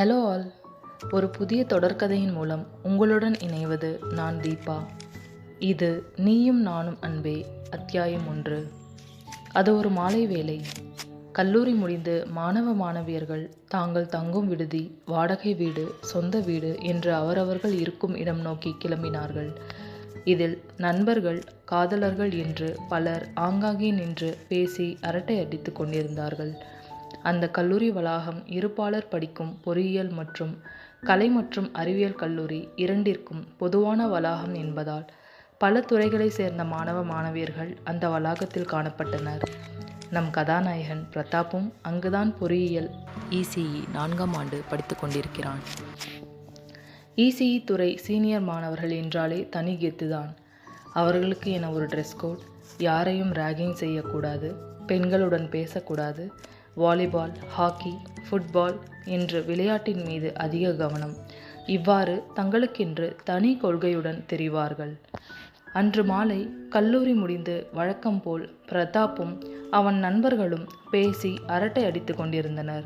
Hello all. ஒரு புதிய தொடர்கதையின் மூலம் உங்களுடன் இணைவது நான் தீபா. இது நீயும் நானும் அன்பே அத்தியாயம் ஒன்று. அது ஒரு மாலை வேளை. கல்லூரி முடிந்து மாணவ மாணவியர்கள் தாங்கள் தங்கும் விடுதி வாடகை வீடு சொந்த வீடு என்று அவரவர்கள் இருக்கும் இடம் நோக்கி கிளம்பினார்கள். இதில் நண்பர்கள் காதலர்கள் என்று பலர் ஆங்காங்கே நின்று பேசி அரட்டை அடித்து கொண்டிருந்தார்கள். அந்த கல்லூரி வளாகம் இருப்பாளர் படிக்கும் பொறியியல் மற்றும் கலை மற்றும் அறிவியல் கல்லூரி இரண்டிற்கும் பொதுவான வளாகம் என்பதால் பல துறைகளைச் சேர்ந்த மாணவ மாணவியர்கள் அந்த வளாகத்தில் காணப்பட்டனர். நம் கதாநாயகன் பிரதாப்பும் அங்குதான் பொறியியல் இசிஇ நான்காம் ஆண்டு படித்து கொண்டிருக்கிறான். இசிஇ துறை சீனியர் மாணவர்கள் என்றாலே தனி கெத்துதான். அவர்களுக்கு என ஒரு ட்ரெஸ் கோட் யாரையும் ரேகிங் செய்யக்கூடாது பெண்களுடன் பேசக்கூடாது வாலிபால் ஹாக்கி ஃபுட்பால் என்று விளையாட்டின் மீது அதிக கவனம். இவ்வாறு தங்களுக்கென்று தனி கொள்கையுடன் தெரிவார்கள். அன்று மாலை கல்லூரி முடிந்து வழக்கம் போல் பிரதாப்பும் அவன் நண்பர்களும் பேசி அரட்டை அடித்து கொண்டிருந்தனர்.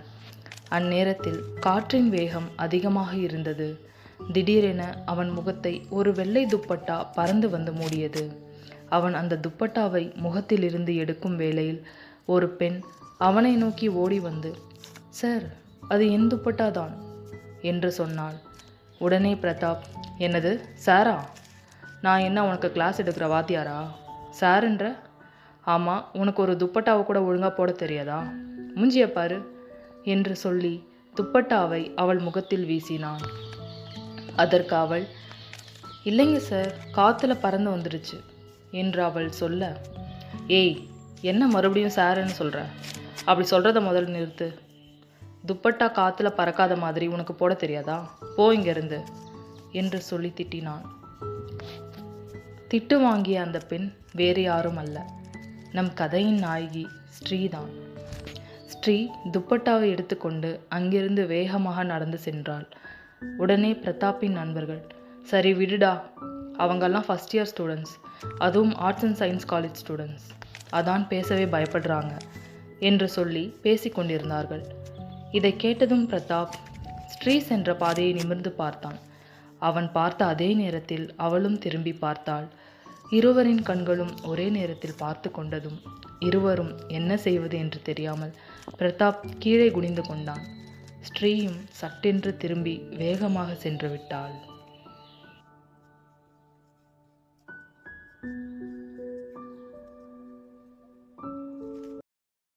அந்நேரத்தில் காற்றின் வேகம் அதிகமாக இருந்தது. திடீரென அவன் முகத்தை ஒரு வெள்ளை துப்பட்டா பறந்து வந்து மூடியது. அவன் அந்த துப்பட்டாவை முகத்திலிருந்து எடுக்கும் வேளையில் ஒரு பெண் அவனை நோக்கி ஓடி வந்து சார் அது என் துப்பட்டா தான் என்று சொன்னாள். உடனே பிரதாப் என்னது சாரா? நான் என்ன உனக்கு கிளாஸ் எடுக்கிற வாத்தியாரா? சாருன்ற? ஆமாம் உனக்கு ஒரு துப்பட்டாவை கூட ஒழுங்காக போட தெரியாதா? முஞ்சிய பாரு என்று சொல்லி துப்பட்டாவை அவள் முகத்தில் வீசினான் அதற்கு அவள் இல்லைங்க சார் காற்றுல பறந்து வந்துடுச்சு என்று அவள் சொல்ல ஏய் என்ன மறுபடியும் சாருன்னு சொல்கிற அப்படி சொல்கிறத முதல்ல நிறுத்து. துப்பட்டா காற்றுல பறக்காத மாதிரி உனக்கு போட தெரியாதா? போ இங்கேருந்து என்று சொல்லி திட்டினான். திட்டு வாங்கிய அந்த பெண் வேறு யாரும் அல்ல. நம் கதையின் நாயகி ஸ்ரீதான். ஸ்ரீ துப்பட்டாவை எடுத்துக்கொண்டு அங்கிருந்து வேகமாக நடந்து சென்றாள். உடனே பிரதாப்பின் நண்பர்கள் சரி விடுடா. அவங்கெல்லாம் ஃபஸ்ட் இயர் ஸ்டூடெண்ட்ஸ் அதுவும் arts and science college students அதான் பேசவே பயப்படுறாங்க. என்று சொல்லி பேசிக்கொண்டிருந்தார்கள். இதை கேட்டதும் பிரதாப் ஸ்ரீ சென்ற பாதையை நிமிர்ந்து பார்த்தான். அவன் பார்த்த அதே நேரத்தில் அவளும் திரும்பி பார்த்தாள். இருவரின் கண்களும் ஒரே நேரத்தில் பார்த்து கொண்டதும் இருவரும் என்ன செய்வது என்று தெரியாமல் பிரதாப் கீழே குனிந்து கொண்டான். ஸ்ரீயும் சட்டென்று திரும்பி வேகமாக சென்று விட்டாள்.